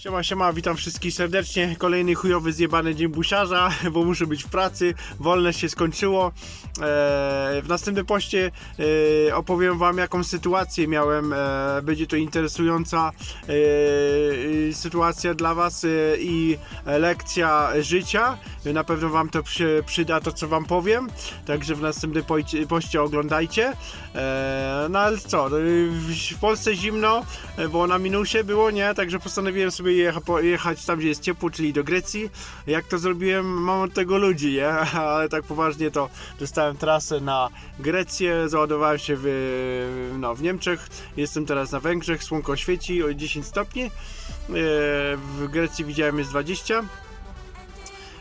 Siema, siema, witam wszystkich serdecznie. Kolejny chujowy zjebany dzień busiarza, bo muszę być w pracy. Wolne się skończyło. Eee, w następnym poście e, opowiem wam jaką sytuację miałem. E, będzie to interesująca sytuacja dla was i lekcja życia. Na pewno wam to przy, przyda to co wam powiem. Także w następnym poście oglądajcie. No ale co, w Polsce zimno, bo na minusie było, nie? Także postanowiłem sobie jecha, po- jechać tam, gdzie jest ciepło, czyli do Grecji. Jak to zrobiłem? Mam od tego ludzi, nie? Ale tak poważnie to dostałem trasę na Grecję, załadowałem się w, no, w Niemczech, jestem teraz na Węgrzech, słonko świeci o 10 stopni. E, W Grecji widziałem jest 20.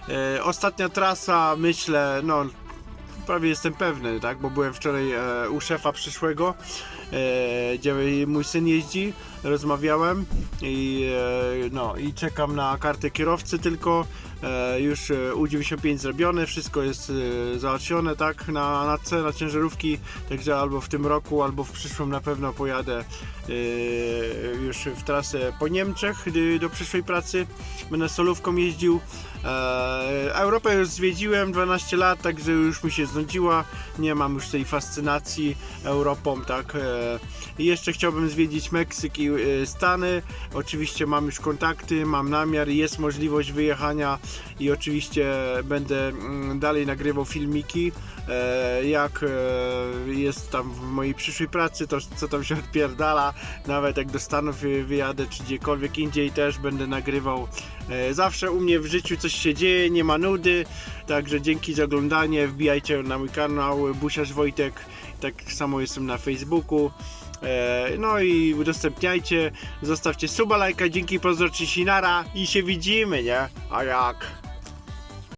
E, Ostatnia trasa, myślę, no prawie jestem pewny, tak, bo byłem wczoraj e, u szefa przyszłego, e, gdzie mój syn jeździ, rozmawiałem i e, no i czekam na kartę kierowcy tylko, już e, U95 zrobione, wszystko jest e, załatwione, tak, na, na C, na ciężarówki, także albo w tym roku, albo w przyszłym na pewno pojadę e, już w trasę po Niemczech do przyszłej pracy, będę solówką jeździł, E, Europę już zwiedziłem 12 lat, także już mi się znudziła. Nie mam już tej fascynacji Europą, tak. E, jeszcze chciałbym zwiedzić Meksyk i e, Stany. Oczywiście mam już kontakty, mam namiar, jest możliwość wyjechania i oczywiście będę mm, dalej nagrywał filmiki. E, jak e, jest tam w mojej przyszłej pracy, to co tam się odpierdala, nawet jak do Stanów wyjadę, czy gdziekolwiek indziej też będę nagrywał. E, Zawsze u mnie w życiu coś się dzieje, nie ma nudy, także dzięki za oglądanie, wbijajcie na mój kanał Busiarz Wojtek, tak samo jestem na Facebooku. E, No i udostępniajcie, zostawcie suba, lajka, dzięki, pozdro, sinara i się widzimy, nie? A jak?